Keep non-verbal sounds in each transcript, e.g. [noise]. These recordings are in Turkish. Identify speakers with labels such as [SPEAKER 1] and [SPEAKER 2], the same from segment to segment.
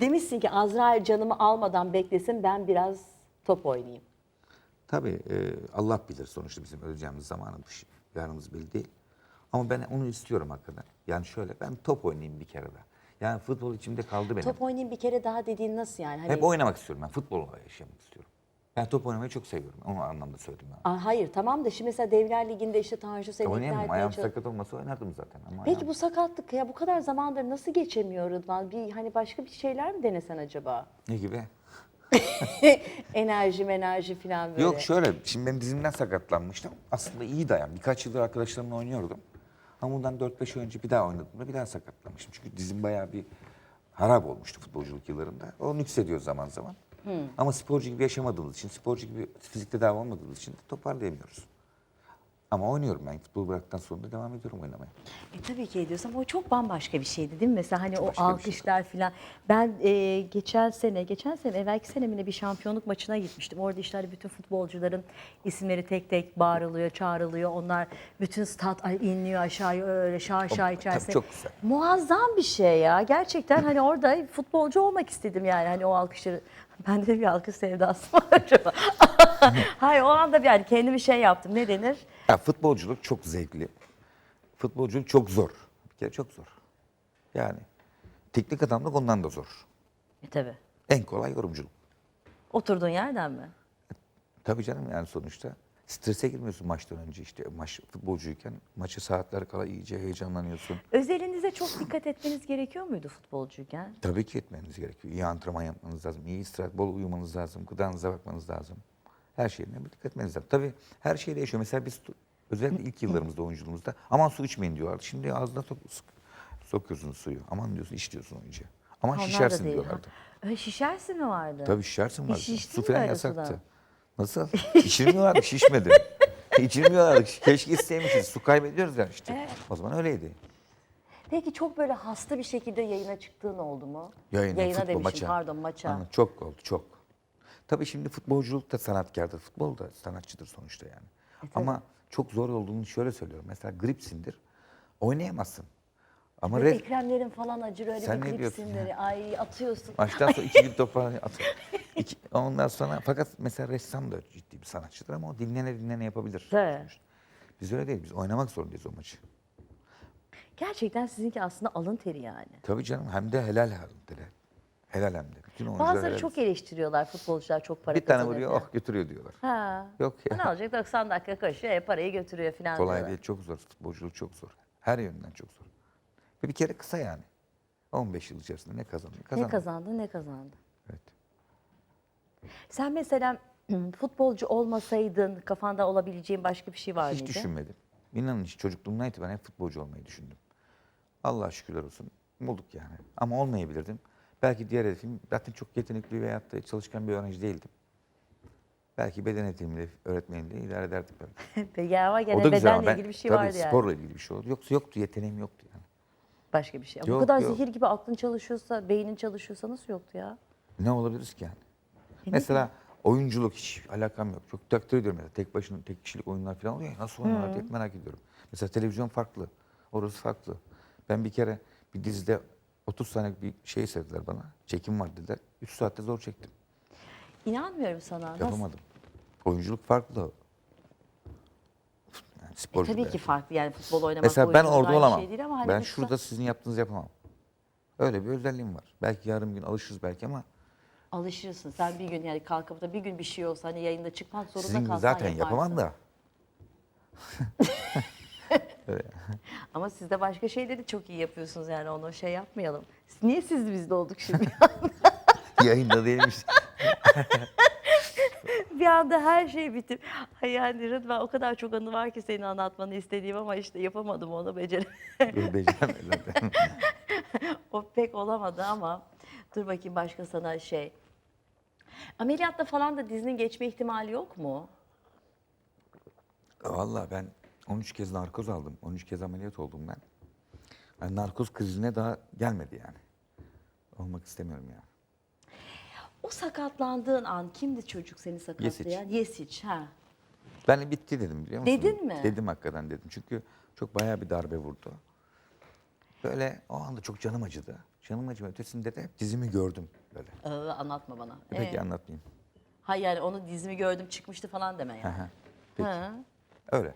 [SPEAKER 1] Demişsin ki Azrail canımı almadan beklesin ben biraz top oynayayım.
[SPEAKER 2] Tabii e, Allah bilir sonuçta bizim öleceğimiz zamanımız, yarınımız belli değil. Ama ben onu istiyorum hakikaten. Yani şöyle ben top oynayayım bir kere daha. Yani futbol içimde kaldı benim.
[SPEAKER 1] Top oynayayım bir kere daha dediğin nasıl yani? Hani,
[SPEAKER 2] Hep oynamak istiyorum ben. Futbol yaşamak istiyorum. Ben top oynamayı çok seviyorum. Onu anlamda söyledim ben.
[SPEAKER 1] Aa, hayır tamam da şimdi mesela Devler Ligi'nde işte Tanju seni ikna
[SPEAKER 2] Oynayamam.
[SPEAKER 1] etmeye
[SPEAKER 2] Ayağım
[SPEAKER 1] çalış-
[SPEAKER 2] sakat olmasa oynardım zaten. Ama
[SPEAKER 1] Peki
[SPEAKER 2] ayağım-
[SPEAKER 1] bu sakatlık ya bu kadar zamandır nasıl geçemiyor Rıdvan? Bir hani başka bir şeyler mi denesen acaba?
[SPEAKER 2] Ne gibi? [laughs]
[SPEAKER 1] enerji enerji falan böyle.
[SPEAKER 2] Yok şöyle, şimdi ben dizimden sakatlanmıştım. Aslında iyi dayan. Birkaç yıldır arkadaşlarımla oynuyordum. Ama bundan 4-5 ay önce bir daha oynadığımda bir daha sakatlanmıştım. Çünkü dizim bayağı bir harap olmuştu futbolculuk yıllarında. O nüksediyor zaman zaman. Ama sporcu gibi yaşamadığımız için, sporcu gibi fizik tedavi olmadığımız için de toparlayamıyoruz. Ama oynuyorum ben. Futbol bıraktıktan sonra da devam ediyorum oynamaya.
[SPEAKER 1] E tabii ki ediyorsun ama o çok bambaşka bir şeydi değil mi? Mesela hani o
[SPEAKER 2] Başka bir şey
[SPEAKER 1] alkışlar falan. Ben e, geçen sene, geçen sene, evvelki senemine bir şampiyonluk maçına gitmiştim. Orada işte hani bütün futbolcuların isimleri tek tek bağırılıyor, çağrılıyor. Onlar bütün stat inliyor aşağıya öyle şaşa içerisinde.
[SPEAKER 2] çok güzel.
[SPEAKER 1] Muazzam bir şey ya. Gerçekten hani orada futbolcu olmak istedim yani hani o alkışları. Bende de bir alkış sevdası var [laughs] acaba. Hayır o anda bir yani kendimi şey yaptım. Ne denir?
[SPEAKER 2] Ya futbolculuk çok zevkli. Futbolculuk çok zor. Bir kere çok zor. Yani teknik adamlık ondan da zor.
[SPEAKER 1] E tabii.
[SPEAKER 2] En kolay yorumculuk.
[SPEAKER 1] Oturduğun yerden mi?
[SPEAKER 2] Tabii canım yani sonuçta strese girmiyorsun maçtan önce işte maç futbolcuyken maçı saatler kala iyice heyecanlanıyorsun.
[SPEAKER 1] Özelinize çok dikkat etmeniz gerekiyor muydu futbolcuyken?
[SPEAKER 2] Tabii ki etmeniz gerekiyor. İyi antrenman yapmanız lazım, iyi istirahat, bol uyumanız lazım, gıdanıza bakmanız lazım. Her şeyine dikkat etmeniz lazım. Tabii her şey değişiyor. Mesela biz özellikle ilk yıllarımızda oyunculuğumuzda aman su içmeyin diyorlardı. Şimdi ağzına sok, sokuyorsun suyu. Aman diyorsun iç diyorsun oyuncuya. Aman
[SPEAKER 1] Onlar
[SPEAKER 2] şişersin diyorlardı.
[SPEAKER 1] Ha, şişersin mi vardı?
[SPEAKER 2] Tabii şişersin
[SPEAKER 1] Hiç
[SPEAKER 2] vardı. Su falan yasaktı.
[SPEAKER 1] sudan?
[SPEAKER 2] Nasıl? İçirmiyorlardı, şişmedi. [laughs] İçirmiyorlardı. Keşke isteymişiz. Su kaybediyoruz ya işte. O zaman öyleydi.
[SPEAKER 1] Peki çok böyle hasta bir şekilde yayına çıktığın oldu mu?
[SPEAKER 2] Yayına,
[SPEAKER 1] Yayına
[SPEAKER 2] futbol,
[SPEAKER 1] demişim
[SPEAKER 2] maça.
[SPEAKER 1] pardon maça.
[SPEAKER 2] Anladım, çok oldu, çok. Tabii şimdi futbolculuk da sanatkardır. Futbol da sanatçıdır sonuçta yani.
[SPEAKER 1] E,
[SPEAKER 2] Ama çok zor olduğunu şöyle söylüyorum. Mesela gripsindir. Oynayamazsın. Ama red,
[SPEAKER 1] eklemlerin falan acır öyle
[SPEAKER 2] Sen
[SPEAKER 1] bir gripsinleri. Ay atıyorsun.
[SPEAKER 2] maçtan sonra iki gün. [laughs] İki, ondan sonra fakat mesela ressam da ciddi bir sanatçıdır ama o dinlene dinlene yapabilir. Sonuçta. Biz öyle değil. Biz oynamak zorundayız o maçı.
[SPEAKER 1] Gerçekten sizinki aslında alın teri yani.
[SPEAKER 2] Tabii canım hem de helal halinde. Helal hem de. Bütün oyuncular
[SPEAKER 1] Bazıları
[SPEAKER 2] helal.
[SPEAKER 1] çok eleştiriyorlar futbolcular çok para
[SPEAKER 2] Bir tane
[SPEAKER 1] kazanıyor
[SPEAKER 2] vuruyor oh götürüyor diyorlar.
[SPEAKER 1] Ha.
[SPEAKER 2] Yok ya.
[SPEAKER 1] Ne olacak 90 dakika koşuyor e, parayı götürüyor falan
[SPEAKER 2] Kolay
[SPEAKER 1] diyorlar.
[SPEAKER 2] değil, çok zor. Futbolculuk çok zor. Her yönden çok zor. Ve bir kere kısa yani. 15 yıl içerisinde ne kazandı?
[SPEAKER 1] Ne
[SPEAKER 2] kazandı
[SPEAKER 1] ne kazandı. Sen mesela [clears throat] futbolcu olmasaydın kafanda olabileceğin başka bir şey var
[SPEAKER 2] Hiç
[SPEAKER 1] mıydı?
[SPEAKER 2] düşünmedim. İnanın hiç çocukluğumdan itibaren hep futbolcu olmayı düşündüm. Allah'a şükürler olsun. Bulduk yani. Ama olmayabilirdim. Belki diğer hedefim zaten çok yetenekli veyahut da çalışkan bir öğrenci değildim. Belki beden eğitimiyle, öğretmenliğiyle idare ederdik belki. [laughs]
[SPEAKER 1] ya ama gene bedenle
[SPEAKER 2] ben
[SPEAKER 1] ilgili bir şey
[SPEAKER 2] tabii
[SPEAKER 1] vardı yani.
[SPEAKER 2] sporla ilgili bir şey oldu. Yoksa yoktu, yeteneğim yoktu yani.
[SPEAKER 1] Başka bir şey. Bu
[SPEAKER 2] Yok,
[SPEAKER 1] kadar
[SPEAKER 2] yok.
[SPEAKER 1] zehir gibi aklın çalışıyorsa, beynin çalışıyorsa nasıl yoktu ya?
[SPEAKER 2] Ne olabiliriz ki yani? Mesela oyunculuk hiç alakam yok. Çok takdir ediyorum mesela. Tek başına tek kişilik oyunlar falan oluyor ya. Nasıl oynuyorlar diye merak ediyorum. Mesela televizyon farklı. Orası farklı. Ben bir kere bir dizide 30 saniyelik bir şey sevdiler bana. Çekim var dediler. 3 saatte zor çektim.
[SPEAKER 1] İnanmıyorum sana. Nasıl?
[SPEAKER 2] Yapamadım. Oyunculuk farklı. Yani
[SPEAKER 1] E,
[SPEAKER 2] sporcu
[SPEAKER 1] tabii
[SPEAKER 2] bir
[SPEAKER 1] ki
[SPEAKER 2] şey.
[SPEAKER 1] farklı yani futbol oynamak
[SPEAKER 2] Mesela ben
[SPEAKER 1] oyunculuk
[SPEAKER 2] orada
[SPEAKER 1] aynı
[SPEAKER 2] olamam.
[SPEAKER 1] Şey değil ama hani
[SPEAKER 2] ben
[SPEAKER 1] bu-
[SPEAKER 2] şurada sizin yaptığınızı yapamam. Öyle bir özelliğim var. Belki yarın bir gün alışırız belki ama
[SPEAKER 1] alışırsın. Sen bir gün yani kalkıp da bir gün bir şey olsa hani yayında çıkmak zorunda
[SPEAKER 2] sizin gibi
[SPEAKER 1] kalsan
[SPEAKER 2] zaten
[SPEAKER 1] yaparsın.
[SPEAKER 2] yapamam da. [laughs]
[SPEAKER 1] Ama siz de başka şeyleri çok iyi yapıyorsunuz yani onu şey yapmayalım. Niye siz bizde olduk şimdi? [laughs]
[SPEAKER 2] Yayında değilmiş. [laughs]
[SPEAKER 1] bir anda her şey bitip Ay yani Rıdvan o kadar çok anı var ki senin anlatmanı istediğim ama işte yapamadım onu beceremedim.
[SPEAKER 2] Dur beceremedim
[SPEAKER 1] o pek olamadı ama dur bakayım başka sana şey. Ameliyatta falan da dizinin geçme ihtimali yok mu?
[SPEAKER 2] Valla ben 13 kez narkoz aldım. 13 kez ameliyat oldum ben. Yani narkoz krizine daha gelmedi yani. Olmak istemiyorum yani.
[SPEAKER 1] O sakatlandığın an kimdi çocuk seni sakatlayan? Yesiç. ha.
[SPEAKER 2] Ben bitti dedim biliyor musun?
[SPEAKER 1] Dedin mi?
[SPEAKER 2] Dedim hakikaten dedim. Çünkü çok bayağı bir darbe vurdu. Böyle o anda çok canım acıdı. Canım acıma ötesinde de dizimi gördüm böyle.
[SPEAKER 1] Ee, anlatma bana.
[SPEAKER 2] Peki
[SPEAKER 1] Ee,
[SPEAKER 2] anlatmayayım.
[SPEAKER 1] ha yani onu dizimi gördüm çıkmıştı falan deme yani.
[SPEAKER 2] hı. Peki.
[SPEAKER 1] Hı.
[SPEAKER 2] Öyle.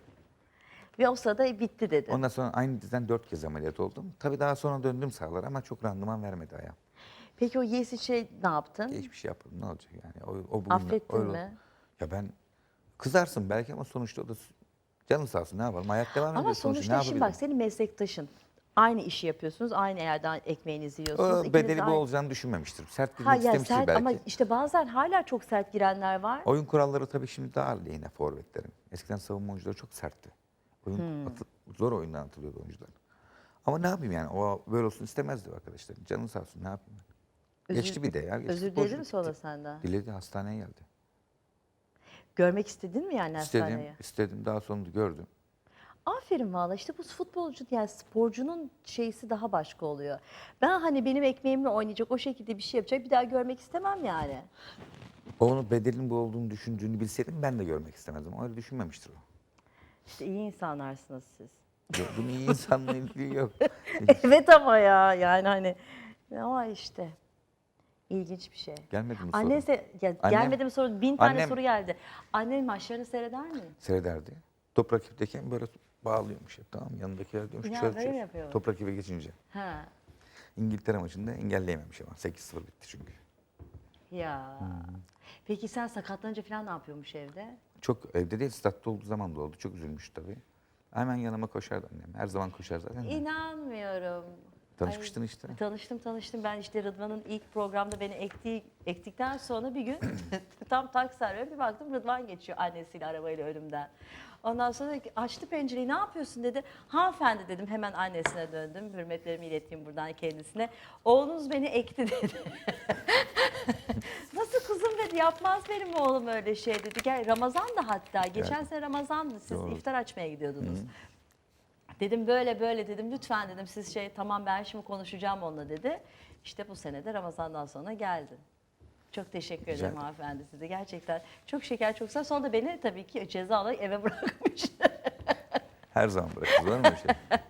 [SPEAKER 1] Ve o sırada bitti dedi.
[SPEAKER 2] Ondan sonra aynı diziden dört kez ameliyat oldum. Tabii daha sonra döndüm sahalara ama çok randıman vermedi ayağım.
[SPEAKER 1] Peki o yes şey ne yaptın?
[SPEAKER 2] Hiçbir şey yapmadım ne olacak yani. O, o bugün
[SPEAKER 1] Affettin
[SPEAKER 2] öyle-
[SPEAKER 1] mi?
[SPEAKER 2] Ya ben kızarsın belki ama sonuçta o da canın sağ olsun ne yapalım hayat devam ediyor
[SPEAKER 1] Ama
[SPEAKER 2] sonuçta, ne
[SPEAKER 1] şimdi bak
[SPEAKER 2] yapabilirim?
[SPEAKER 1] senin meslektaşın. Aynı işi yapıyorsunuz, aynı yerden ekmeğinizi yiyorsunuz.
[SPEAKER 2] O
[SPEAKER 1] ikiniz
[SPEAKER 2] bedeli
[SPEAKER 1] de
[SPEAKER 2] bu
[SPEAKER 1] aynı-
[SPEAKER 2] olacağını düşünmemiştir. Sert
[SPEAKER 1] Ha
[SPEAKER 2] girmek
[SPEAKER 1] yani
[SPEAKER 2] istemiştir
[SPEAKER 1] sert
[SPEAKER 2] belki.
[SPEAKER 1] ama işte bazen hala çok sert girenler var.
[SPEAKER 2] Oyun kuralları tabii şimdi daha lehine forvetlerin. Eskiden savunma oyuncuları çok sertti. Oyun
[SPEAKER 1] Hmm.
[SPEAKER 2] atı- zor oyundan atılıyordu oyuncular. Ama ne yapayım yani o böyle olsun istemezdi o arkadaşlarım. Canın sağ olsun ne yapayım ben.
[SPEAKER 1] Özür-
[SPEAKER 2] Geçti bir de ya. Geçti.
[SPEAKER 1] Özür diledi mi sonra
[SPEAKER 2] bitti.
[SPEAKER 1] senden?
[SPEAKER 2] Diledi hastaneye geldi.
[SPEAKER 1] Görmek istedin mi yani
[SPEAKER 2] İstedim,
[SPEAKER 1] hastaneye?
[SPEAKER 2] istedim daha sonra da gördüm.
[SPEAKER 1] Aferin valla işte bu futbolcu yani sporcunun şeysi daha başka oluyor. Ben hani benim ekmeğimle oynayacak o şekilde bir şey yapacak bir daha görmek istemem yani.
[SPEAKER 2] Onun bedelin bu olduğunu düşündüğünü bilseydim ben de görmek istemezdim. Öyle düşünmemiştir o.
[SPEAKER 1] İşte iyi insanlarsınız siz.
[SPEAKER 2] Ya Bunun iyi [laughs] insanla ilgili yok.
[SPEAKER 1] evet ama ya yani hani ama işte ilginç bir şey.
[SPEAKER 2] Gelmedi mi soru?
[SPEAKER 1] Anne se- ya
[SPEAKER 2] Annem-
[SPEAKER 1] gelmedi mi soru bin tane
[SPEAKER 2] Annem-
[SPEAKER 1] soru geldi. Annen maçlarını seyreder mi?
[SPEAKER 2] Seyrederdi. Top rakipteyken böyle bağlıyormuş hep tamam mı? Yanındakiler diyormuş
[SPEAKER 1] Ya,
[SPEAKER 2] çöz
[SPEAKER 1] böyle mi
[SPEAKER 2] çöz.
[SPEAKER 1] yapıyor?
[SPEAKER 2] Top rakibe geçince.
[SPEAKER 1] Ha.
[SPEAKER 2] İngiltere maçında engelleyememiş ama 8-0 bitti çünkü.
[SPEAKER 1] Ya. Peki sen sakatlanınca falan ne yapıyormuş evde?
[SPEAKER 2] Çok evde değil statta olduğu zaman da oldu. Çok üzülmüş tabii. Hemen yanıma koşardı annem. Her zaman koşar zaten. de.
[SPEAKER 1] İnanmıyorum.
[SPEAKER 2] Tanışmıştın işte.
[SPEAKER 1] Tanıştım tanıştım. Ben işte Rıdvan'ın ilk programda beni ektiği, ektikten sonra bir gün [clears throat] tam taksi arıyorum. Bir baktım Rıdvan geçiyor annesiyle arabayla önümden. Ondan sonra dedi ki, açtı pencereyi ne yapıyorsun dedi. Hanımefendi dedim hemen annesine döndüm. Hürmetlerimi ileteyim buradan kendisine. Oğlunuz beni ekti [laughs] dedi. Nasıl kızım dedi yapmaz benim oğlum öyle şey dedi. Gel Ramazan da hatta geçen sene Ramazan'dı siz
[SPEAKER 2] Doğru.
[SPEAKER 1] iftar açmaya gidiyordunuz. Dedim böyle böyle dedim lütfen dedim siz şey tamam ben şimdi konuşacağım onunla dedi. İşte bu sene de Ramazan'dan sonra geldi. Çok teşekkür
[SPEAKER 2] ederim
[SPEAKER 1] hanımefendi size gerçekten. Çok şeker çok güzel. Sonra da beni tabii ki ceza olarak eve [laughs] bırakmış.
[SPEAKER 2] Her zaman bırakırız var mı öyle şey? [laughs]